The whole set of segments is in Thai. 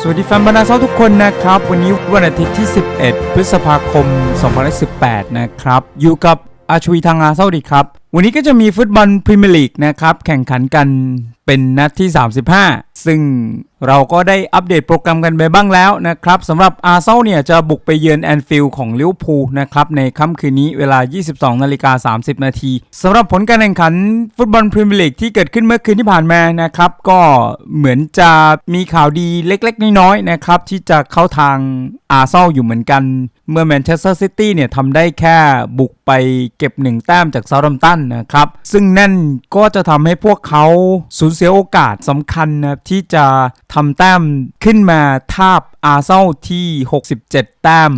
สวัสดีแฟนบรรดาซอทุกคนนะครับ วันนี้วันอาทิตย์ที่ 11 พฤษภาคม 2018 นะครับ อยู่กับ อาชวีทางอาเซาดีครับ วันนี้ก็จะมีฟุตบอลพรีเมียร์ลีกนะครับ แข่งขันกันเป็นนัดที่ 35 ซึ่งเราก็ได้อัปเดตโปรแกรมกันไปบ้างแล้วนะครับสำหรับอาร์เซนอลเนี่ยจะบุกไปเยือนแอนฟิลด์ของลิเวอร์พูลนะครับ ในค่ำคืนนี้เวลา 22นาฬิกา30 นาทีสำหรับผลการแข่งขันฟุตบอลพรีเมียร์ลีกที่เกิดขึ้นเมื่อคืนที่ผ่านมานะครับ ก็เหมือนจะมีข่าวดีเล็กๆ น้อยๆนะครับที่จะเข้าทางอาร์เซนอลอยู่เหมือนกัน เมื่อแมนเชสเตอร์ซิตี้เนี่ยทำได้แค่บุกไปเก็บหนึ่งแต้มจากเซาท์ดัมตันนะครับ ซึ่งนั่นก็จะทำให้พวกเขาสูญเสียโอกาสสำคัญนะที่จะทำแต้มขึ้นมาทาบอาร์เซนอลที่ 67 แต้ม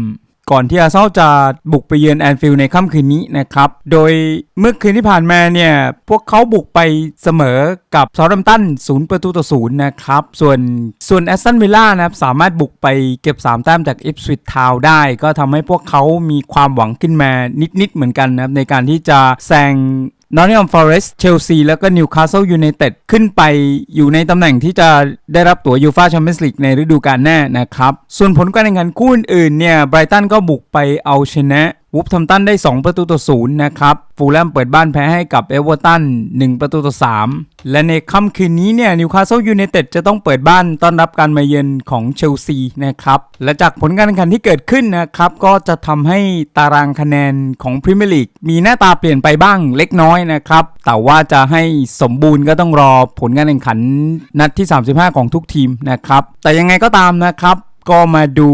ก่อนที่อาร์เซนอลจะบุกไปเยือนแอนฟิลด์ในค่ำคืนนี้นะครับ โดยเมื่อคืนที่ผ่านมาเนี่ย พวกเขาบุกไปเสมอกับเซาร์ดัมตันศูนย์ประตูต่อศูนะครับ ส่วนส่วนแอสตันวิลล่านะครับ สามารถบุกไปเก็บ 3 แต้มจากอิฟสวิตทาวได้ ก็ทำให้พวกเขามีความหวังขึ้นมานิดๆเหมือนกันนะครับในการที่จะแซง นอตติงแฮมฟอเรสต์เชลซีแล้วก็นิวคาสเซิลยูไนเต็ดขึ้นไปอยู่ในตำแหน่งที่จะได้รับตั๋วยูฟาแชมเปี้ยนส์ลีกในฤดูกาลหน้านะครับ ส่วนผลการแข่งขันคู่อื่นๆเนี่ยไบรตันก็บุกไปเอาชนะ วูฟทัมตันได้ 2 ประตูต่อศูนย์นะครับ ฟูลแลมเปิดบ้านแพ้ให้กับเอเวอร์ตัน 1 ประตูต่อ 3 และในค่ำคืนนี้เนี่ยนิวคาสเซิลยูไนเต็ดจะต้องเปิดบ้านต้อนรับการมาเยือนของเชลซีนะครับ และจากผลการแข่งขันที่เกิดขึ้นนะครับ ก็จะทำให้ตารางคะแนนของพรีเมียร์ลีกมีหน้าตาเปลี่ยนไปบ้างเล็กน้อยนะครับ แต่ว่าจะให้สมบูรณ์ก็ต้องรอผลการแข่งขันนัดที่ 35 ของทุกทีมนะครับแต่ยังไงก็ตามนะครับก็มาดู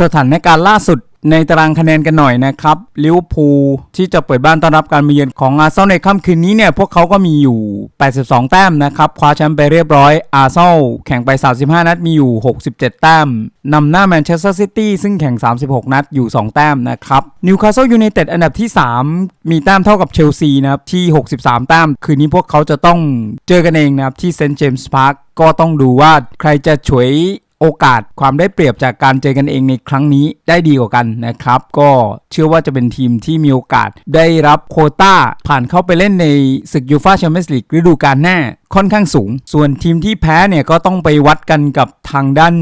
สถานการณ์ล่าสุด ในตารางคะแนนกันหน่อยนะครับลิเวอร์พูลที่จะเปิดบ้านต้อนรับการมาเยือนของอาร์เซนอลในค่ำคืนนี้เนี่ยพวกเขาก็มีอยู่ 82 แต้มนะครับคว้าแชมป์ไปเรียบร้อยอาร์เซนอลแข่งไป 35 นัดมีอยู่ 67 แต้มนำหน้าแมนเชสเตอร์ซิตี้ซึ่งแข่ง 36 นัดอยู่ 2 แต้มนะครับนิวคาสเซิลยูไนเต็ดอันดับที่ 3 มีแต้มเท่ากับเชลซีนะครับที่ 63 แต้ม คืนนี้พวกเขาจะต้องเจอกันเองนะครับที่เซนต์เจมส์พาร์คก็ต้องดูว่าใครจะฉวย โอกาสความได้เปรียบจากการเจอกันเองในครั้งนี้ได้ดีกว่ากันนะครับ ก็เชื่อว่าจะเป็นทีมที่มีโอกาสได้รับโคต้าผ่านเข้าไปเล่นในศึกยูฟาแชมเปี้ยนส์ลีกฤดูกาลหน้าค่อนข้างสูง ส่วนทีมที่แพ้เนี่ยก็ต้องไปวัดกันกับทางด้าน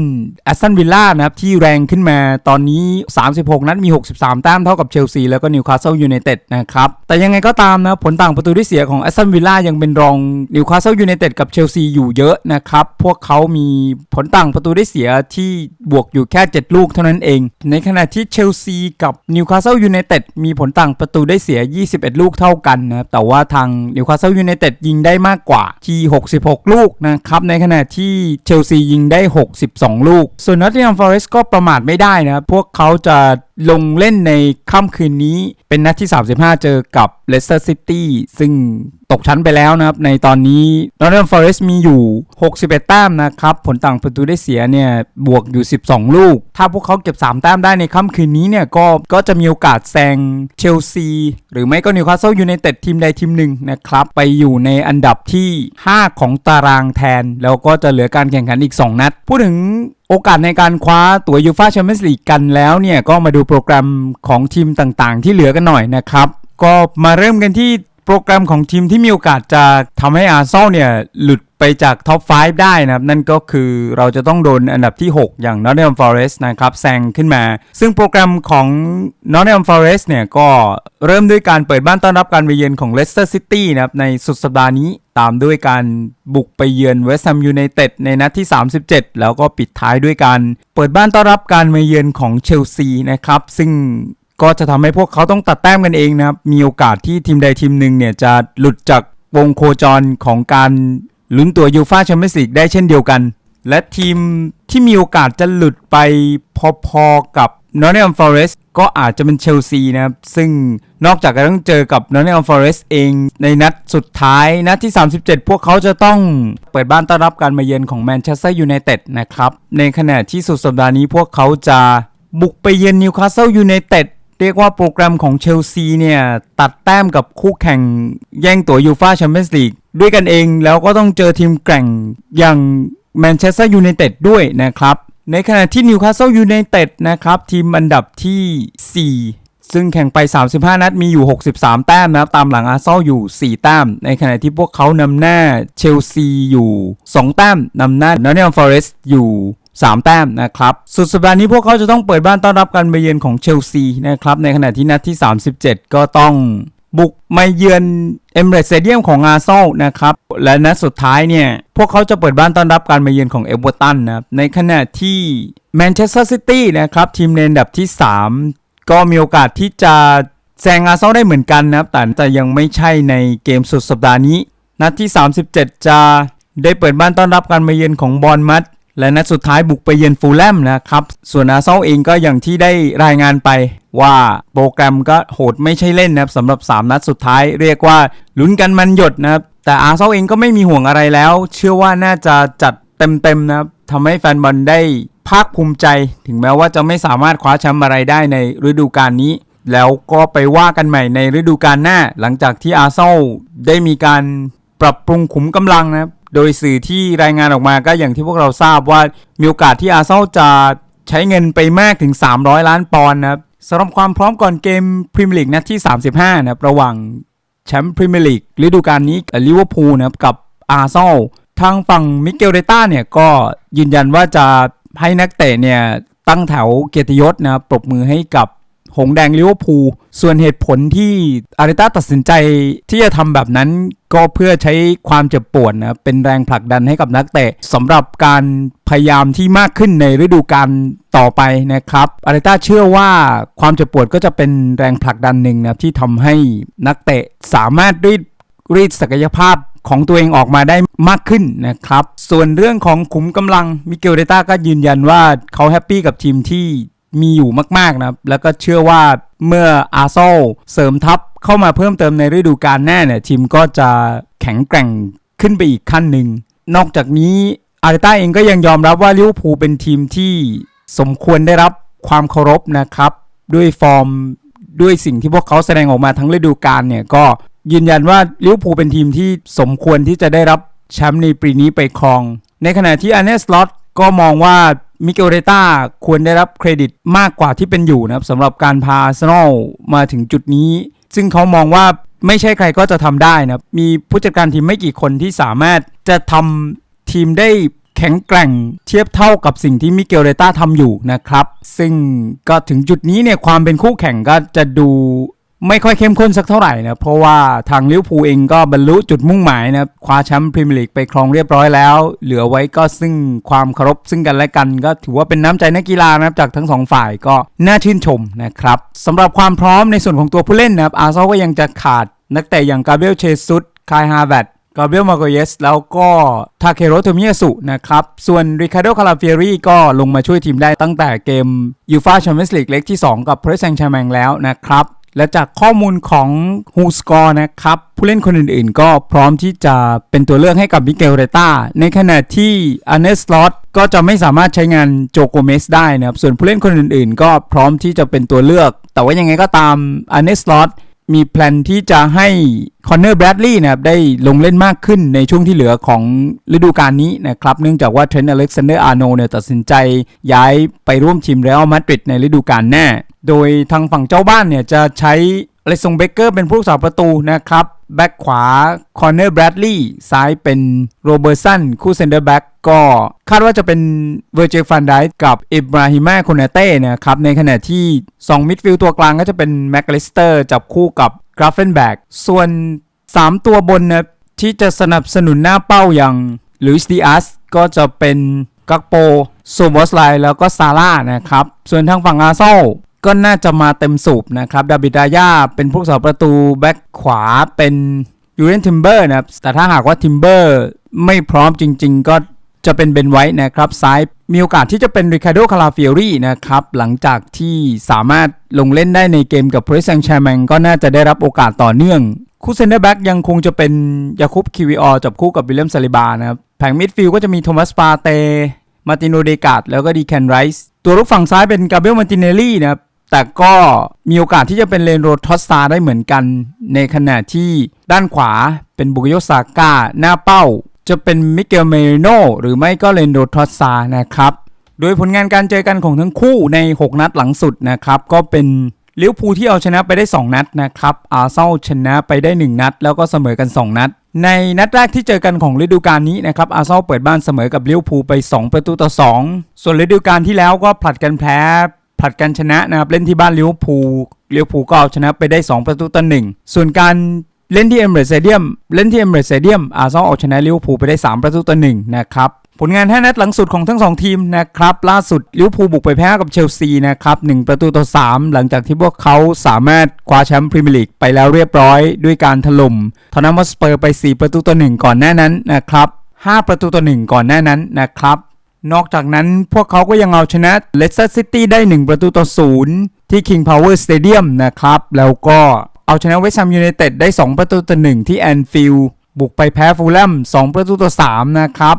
แอสตันวิลล่านะครับ ที่แรงขึ้นมาตอนนี้ 36 นัดมี 63 แต้มเท่ากับเชลซีแล้วก็นิวคาสเซิลยูไนเต็ดนะครับ แต่ยังไงก็ตามนะผลต่างประตูที่เสียของแอสตันวิลล่ายังเป็นรองนิวคาสเซิลยูไนเต็ดกับเชลซีอยู่เยอะนะครับ พวกเขามีผลต่างประตูได้เสียที่บวกอยู่แค่ 7 ลูกเท่านั้นเอง ในขณะที่เชลซีกับนิวคาสเซิลยูไนเต็ดมีผลต่างประตูได้เสีย 21 ลูกเท่ากันนะครับแต่ว่าทางนิวคาสเซิลยูไนเต็ดยิงได้มากกว่าที่66 ลูกนะครับ ในขณะที่เชลซียิงได้ 62 ลูก ส่วนนอตติงแฮมฟอเรสต์ก็ประมาทไม่ได้นะครับ พวกเขาจะลงเล่นในค่ำคืนนี้เป็นนัดที่ 35 เจอกับเลสเตอร์ซิตี้ซึ่ง ตกชั้นไปแล้วนะครับ ในตอนนี้นอตติงแฮมฟอเรสต์มีอยู่ 61 แต้มนะครับ ผลต่างประตูได้เสียเนี่ยบวกอยู่ 12 ลูก ถ้าพวกเขาเก็บ 3 แต้มได้ในค่ำคืนนี้เนี่ยก็ก็จะมีโอกาสแซงเชลซี หรือไม่ก็นิวคาสเซิลยูไนเต็ดทีมใดทีมหนึ่งนะครับ ไปอยู่ในอันดับที่ 5 ของตารางแทน แล้วก็จะเหลือการแข่งขันอีก 2 นัด พูดถึงโอกาสในการคว้าตั๋วยูฟาแชมเปี้ยนส์ลีกกันแล้วเนี่ยก็มาดูโปรแกรมของทีมต่างๆ ที่เหลือกันหน่อยนะครับก็มาเริ่มกันที่ โปรแกรมของทีมที่มีโอกาสจะทำให้อาร์เซนอลเนี่ยหลุดไปจากท็อป 5 ได้นะครับ นั่นก็คือเราจะต้องโดนอันดับที่ 6 อย่าง Nottingham Forest นะครับแซงขึ้นมา ซึ่งโปรแกรมของ Nottingham Forest เนี่ยก็เริ่มด้วยการเปิดบ้านต้อนรับการไปเยือนของ Leicester City นะครับ ในสุดสัปดาห์นี้ตามด้วยการบุกไปเยือนเวสต์แฮมยูไนเต็ดในนัดที่ 37 แล้วก็ปิดท้ายด้วยการเปิดบ้านต้อนรับการมาเยือนของเชลซีนะครับ ซึ่ง ก็จะทำให้พวกเขาต้องตัดแต้มกันเองนะครับ มีโอกาสที่ทีมใดทีมหนึ่งเนี่ยจะหลุดจากวงโคจรของการลุ้นตัวยูฟาแชมเปี้ยนส์ลีกได้เช่นเดียวกัน และทีมที่มีโอกาสจะหลุดไปพอๆกับ Nottingham Forest ก็อาจจะเป็นเชลซีนะครับ ซึ่งนอกจากจะต้องเจอกับ Nottingham Forest เองในนัดสุดท้าย นัดที่ 37 พวกเขาจะต้องเปิดบ้านต้อนรับการมาเยือนของแมนเชสเตอร์ยูไนเต็ดนะครับ ในขณะที่สุดสัปดาห์นี้พวกเขาจะบุกไปเยือนนิวคาสเซิลยูไนเต็ด เรียกว่าโปรแกรมของเชลซีเนี่ย ตัดแต้มกับคู่แข่งแย่งตั๋วยูฟ่าแชมเปี้ยนส์ลีกด้วยกันเองแล้วก็ต้องเจอทีมแกร่งอย่างแมนเชสเตอร์ยูไนเต็ดด้วยนะครับ ในขณะที่นิวคาสเซิลยูไนเต็ดนะครับ ทีมอันดับที่ 4 ซึ่งแข่งไป 35 นัดมีอยู่ 63 แต้มนะครับ ตามหลังอาร์เซนอลอยู่ 4 แต้ม ในขณะที่พวกเขานำหน้าเชลซีอยู่ 2 แต้มนำหน้านอตติงแฮมฟอเรสต์อยู่ 3 แต้มนะครับ สุดสัปดาห์นี้พวกเขาจะต้องเปิดบ้านต้อนรับการมาเยือนของเชลซีนะครับในขณะที่นัดที่ 37 ก็ต้องบุกมาเยือนเอมเรตสเตเดียมของอาร์เซนลนะครับ และนัดสุดท้ายเนี่ย พวกเขาจะเปิดบ้านต้อนรับการมาเยือนของเอเวอร์ตันนะครับ ในขณะที่แมนเชสเตอร์ซิตี้นะครับ ทีมในอันดับที่ 3 ก็มีโอกาสที่จะแซงอาร์เซนลได้เหมือนกันนะครับ แต่แต่ยังไม่ใช่ในเกมสุดสัปดาห์นี้ นัดที่ 37 จะได้เปิดบ้านต้อนรับการมาเยือนของบอลมัด และนัดสุดท้ายบุกไปเยือนฟูลแลมนะครับ ส่วนอาเซนอเองก็อย่างที่ได้รายงานไปว่าโปรแกรมก็โหดไม่ใช่เล่นนะครับสำหรับ 3 นัดสุดท้ายเรียกว่าลุ้นกันมันหยดนะครับ แต่อาเซนอเองก็ไม่มีห่วงอะไรแล้ว เชื่อว่าน่าจะจัดเต็มๆนะครับทำให้แฟนบอลได้ภาคภูมิใจ ถึงแม้ว่าจะไม่สามารถคว้าแชมป์อะไรได้ในฤดูกาลนี้ แล้วก็ไปว่ากันใหม่ในฤดูกาลหน้า หลังจากที่อาร์เซนอลได้มีการปรับปรุงขุมกำลังนะครับ โดยสื่อที่รายงานออกมาก็อย่างที่พวกเราทราบว่ามีโอกาสที่อาเซนอลจะใช้เงินไปมากถึง 300 ล้านปอนด์นะครับสำหรับความพร้อมก่อนเกมพรีเมียร์ลีกนัดที่ 35 นะครับระหว่างแชมป์พรีเมียร์ลีกฤดูกาลนี้กับลิเวอร์พูลนะครับกับอาร์เซนอลทางฝั่งมิเกลเรต้าเนี่ยก็ยืนยันว่าจะให้นักเตะเนี่ยตั้งแถวเกียรติยศนะครับปรบมือให้กับ หงแดงลิเวอร์พูลส่วนเหตุผลที่อาริต้าตัดสินใจที่จะทำแบบนั้นก็เพื่อใช้ความเจ็บปวดนะเป็นแรงผลักดันให้กับนักเตะสำหรับการพยายามที่มากขึ้นในฤดูกาลต่อไปนะครับอาริต้าเชื่อว่าความเจ็บปวดก็จะเป็นแรงผลักดันหนึ่งนะที่ทำให้นักเตะสามารถรีดรีดศักยภาพของตัวเองออกมาได้มากขึ้นนะครับ ส่วนเรื่องของขุมกำลังมิเกลเดต้าก็ยืนยันว่าเขาแฮปปี้กับทีมที่ มีอยู่มากๆนะครับ แล้วก็เชื่อว่าเมื่ออาร์เซลเสริมทัพเข้ามาเพิ่มเติมในฤดูกาลหน้าเนี่ย ทีมก็จะแข็งแกร่งขึ้นไปอีกขั้นหนึ่ง นอกจากนี้อาริต้าเองก็ยังยอมรับว่าลิเวอร์พูลเป็นทีมที่สมควรได้รับความเคารพนะครับ ด้วยฟอร์มด้วยสิ่งที่พวกเขาแสดงออกมาทั้งฤดูกาลเนี่ยก็ยืนยันว่าลิเวอร์พูลเป็นทีมที่สมควรที่จะได้รับแชมป์ในปีนี้ไปครอง ในขณะที่อันเนสลอตก็มองว่า มิเกลเรต้าควรได้รับเครดิตมากกว่าที่เป็นอยู่นะครับสำหรับการพาอาร์เซนอลมาถึงจุดนี้ ซึ่งเขามองว่าไม่ใช่ใครก็จะทำได้นะครับ มีผู้จัดการทีมไม่กี่คนที่สามารถจะทำทีมได้แข็งแกร่งเทียบเท่ากับสิ่งที่มิเกลเรต้าทำอยู่นะครับ ซึ่งก็ถึงจุดนี้เนี่ยความเป็นคู่แข่งก็จะดู ไม่ค่อยเข้มข้นสักเท่าไหร่นะเพราะว่าทางลิเวอร์พูลเองก็บรรลุจุดมุ่งหมายนะคว้าแชมป์พรีเมียร์ลีกไปครองเรียบร้อยแล้ว เหลือไว้ก็ซึ่งความเคารพซึ่งกันและกัน ก็ถือว่าเป็นน้ำใจนักกีฬานะครับจากทั้งสองฝ่ายก็น่าชื่นชมนะครับสำหรับความพร้อมในส่วนของตัวผู้เล่นนะครับอาร์เซนอลก็ยังจะขาดนักเตะอย่างกาเบรียลเชซุสคายฮาแวร์ดกาเบรียลมาโกเยสแล้วก็ทาเคโรโทมิยาสุนะครับ ส่วนริคาร์โดคาราเฟียรีก็ลงมาช่วยทีมได้ตั้งแต่เกมยูฟาแชมเปี้ยนส์ลีกเล็กที่ 2 กับเพรสแซงแชร์แมงแล้วนะครับ และจากข้อมูลของฮูสกอร์นะครับ ผู้เล่นคนอื่นๆ ก็พร้อมที่จะเป็นตัวเลือกให้กับมิเกลเรต้าในขณะที่อันเนสลอตก็จะไม่สามารถใช้งานโจโกเมสได้นะครับ ส่วนผู้เล่นคนอื่นๆ ก็พร้อมที่จะเป็นตัวเลือก แต่ว่ายังไงก็ตามอันเนสลอตมีแพลนที่จะให้ คอนเนอร์แบรดลีย์นะครับได้ลงเล่นมากขึ้นในช่วงที่เหลือของฤดูกาลนี้นะครับเนื่องจากว่าเทรนต์อเล็กซานเดอร์อาร์โนเนี่ยตัดสินใจย้ายไปร่วมทีมเรอัลมาดริดในฤดูกาลหน้า โดยทางฝั่งเจ้าบ้านเนี่ยจะใช้เลซงเบเกอร์เป็นผู้รักษาประตูนะครับแบ็กขวาคอนเนอร์แบรดลีย์ซ้ายเป็นโรเบอร์สันคู่เซนเตอร์แบ็กก็คาดว่าจะเป็นเวอร์เจฟันไดกับอิบราฮิมาโคนาเต้นะครับในขณะที่ 2 มิดฟิลด์ตัวกลางก็จะเป็นแม็กลิสเตอร์จับคู่กับ กราฟเฟนแบกส่วน 3 ตัวบนนะที่จะสนับสนุนหน้าเป้าอย่างลุยส์ดิอัสก็จะเป็นกักโปโซบอสไลแล้วก็ซาร่านะครับ ส่วนทางฝั่งอาร์เซก็น่าจะมาเต็มสูบนะครับดาบิดายาเป็นผู้สาประตูแบ็คขวาเป็นยูเรนทิมเบอร์นะครับแต่ถ้าหากว่าทิมเบอร์ไม่พร้อมจริง ๆ ก็ จะเป็นเบนไว้นะครับซ้ายมีโอกาสที่จะเป็นริคาร์โดคาราเฟียรี่นะครับหลังจากที่สามารถลงเล่นได้ในเกมกับเพรสแซงแชร์แมงก็น่าจะได้รับโอกาสต่อเนื่อง คู่เซนเตอร์แบ็กยังคงจะเป็นยาคุปคิวิออจับคู่กับวิลเลียมซาลิบานะครับแผงมิดฟิลด์ก็จะมีโทมัสปาเต มาติโนเดกาดแล้วก็ดีแคนไรส์ตัวรุกฝั่งซ้ายเป็นกาเบรียลมาติเนลลี่นะครับแต่ก็มีโอกาสที่จะเป็นเลนโรทอสตาได้เหมือนกัน ในขณะที่ด้านขวาเป็นบุกโยซาก้าหน้าเป้า จะเป็นมิเกลเมริโนหรือไม่ก็เลนโรทอสตานะครับ โดยผลงานการเจอกันของทั้งคู่ใน 6 นัดหลังสุดนะครับ ก็เป็นลิวพูที่เอาชนะไปได้ 2 นัดนะครับ อาร์เซนอลชนะไปได้ 1 นัด แล้วก็เสมอกัน 2 นัด ในนัดแรกที่เจอกันของฤดูกาลนี้นะครับ อาร์เซนอลเปิดบ้านเสมอกับลิวพูไป 2 ประตูต่อ 2 ส่วนฤดูกาลที่แล้วก็ผลัดกันแพ้ผลัดกันชนะนะครับเล่นที่บ้านลิวพูลลิวพูก็เอาชนะไปได้ 2 ประตูต่อ1ส่วนการ เล่นที่เอมเรสเซเดียมเล่นที่เอมเรสเซเดียมอาร์ซอลเอาชนะลิเวอร์พูลไปได้ 3 ประตูต่อ1นะครับผลงาน 5 นัดหลังสุดของทั้ง 2 ทีมนะครับ ล่าสุดลิเวอร์พูลบุกไปแพ้กับเชลซีนะครับ 1 ประตูต่อ 3 หลังจากที่พวกเขาสามารถคว้าแชมป์พรีเมียร์ลีกไปแล้วเรียบร้อยด้วยการถล่มทอตแนมฮอสเปอร์ไป 4 ประตูต่อ 1 ก่อนหน้านั้นนะครับ 5 ประตูต่อ 1 ก่อนหน้านั้นนะครับ นอกจากนั้นพวกเขาก็ยังเอาชนะเลสเตอร์ซิตี้ได้ 1 ประตูต่อ 0 ที่ King Power Stadium นะครับ แล้วก็ เอาชนะเวสต์แฮมยูไนเต็ดได้ 2 ประตูต่อ1ที่แอนฟิลด์บุกไปแพ้ฟูลแลม2 ประตูต่อ 3 นะครับ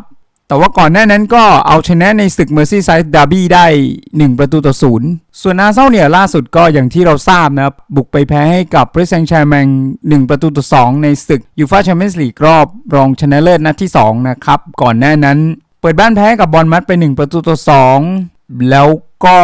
แต่ว่าก่อนหน้านั้นก็เอาชนะในศึก Merseyside Derby ได้ 1 ประตูต่อ 0 ส่วนอาเซนอลเนี่ยล่าสุดก็อย่างที่เราทราบนะครับ บุกไปแพ้ให้กับ p ร s เซงต์แชร์แมง1 ประตูต่อ 2 ในศึกยูฟาแชมเปี้ยนส์ลีกรอบ รองชนะเลิศนัดที่ 2 นะครับ ก่อนหน้านั้น เปิดบ้านแพ้กับบอลมัดไป 1 ประตูต่อ 2 แล้วก็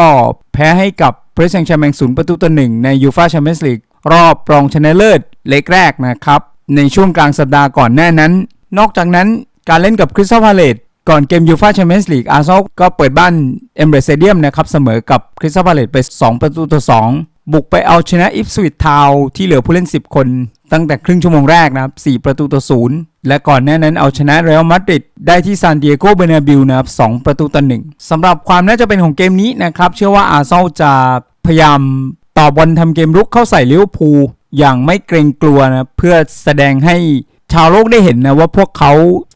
แพ้ให้กับ p ร s เซงต์แชร์แมง0ประตูต่อ1ในยูฟาแชมเปี้ยนส์ลีก รอบรองชนะเลิศเล็กแรกนะครับ ในช่วงกลางสัปดาห์ก่อนหน้านั้น นอกจากนั้นการเล่นกับคริสตัลพาเลตก่อนเกมยูฟาแชมเปี้ยนส์ลีกอาร์เซนอลก็เปิดบ้านเอมเบรสเซเดียมนะครับเสมอกับคริสตัลพาเลตไป 2 ประตูต่อ 2 บุกไปเอาชนะอิฟสวิตทาวที่เหลือผู้เล่น 10 คน ตั้งแต่ครึ่งชั่วโมงแรกนะครับ 4 ประตูต่อ 0 และก่อนหน้านั้นเอาชนะเรอัลมาดริดได้ที่ซานดิเอโกเบเนบิลนะครับ 2 ประตูต่อ 1สำหรับความน่าจะเป็นของเกมนี้นะครับ เชื่อว่าอาร์เซนอลจะพยายาม ต่อบอลทำเกมรุกเข้าใส่ลิเวอร์พูลอย่างไม่เกรงกลัวนะเพื่อแสดงให้ชาวโลกได้เห็นนะว่าพวกเขา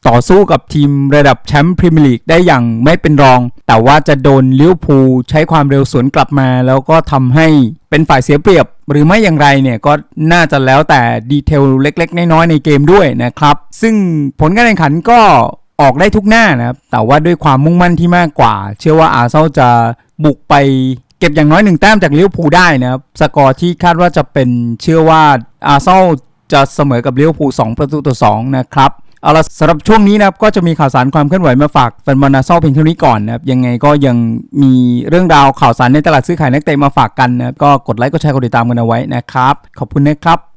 ต่อสู้กับทีมระดับแชมป์พรีเมียร์ลีกได้อย่างไม่เป็นรอง แต่ว่าจะโดนลิเวอร์พูลใช้ความเร็วสวนกลับมา แล้วก็ทำให้เป็นฝ่ายเสียเปรียบ หรือไม่อย่างไรเนี่ยก็น่าจะแล้วแต่ดีเทลเล็ก ๆ น้อยๆในเกมด้วยนะครับ ซึ่งผลการแข่งขันก็ออกได้ทุกหน้านะครับแต่ว่าด้วยความมุ่งมั่นที่มากกว่า เชื่อว่าอาเซนอลจะบุกไป เก็บอย่างน้อยหนึ่งแต้มจากลิเวอร์พูลได้นะครับ สกอร์ที่คาดว่าจะเป็นเชื่อว่าอาร์เซนอลจะเสมอกับลิเวอร์พูล2ประตูต่อ2นะครับเอาละสำหรับช่วงนี้นะครับก็จะมีข่าวสารความเคลื่อนไหวมาฝากแฟนบอลอาร์เซนอลเพียงเท่านี้ก่อนนะครับยังไงก็ยังมีเรื่องราวข่าวสารในตลาดซื้อขายนักเตะมาฝากกันนะครับก็กดไลค์กดแชร์กดติดตามกันเอาไว้นะครับ ขอบคุณนะครับ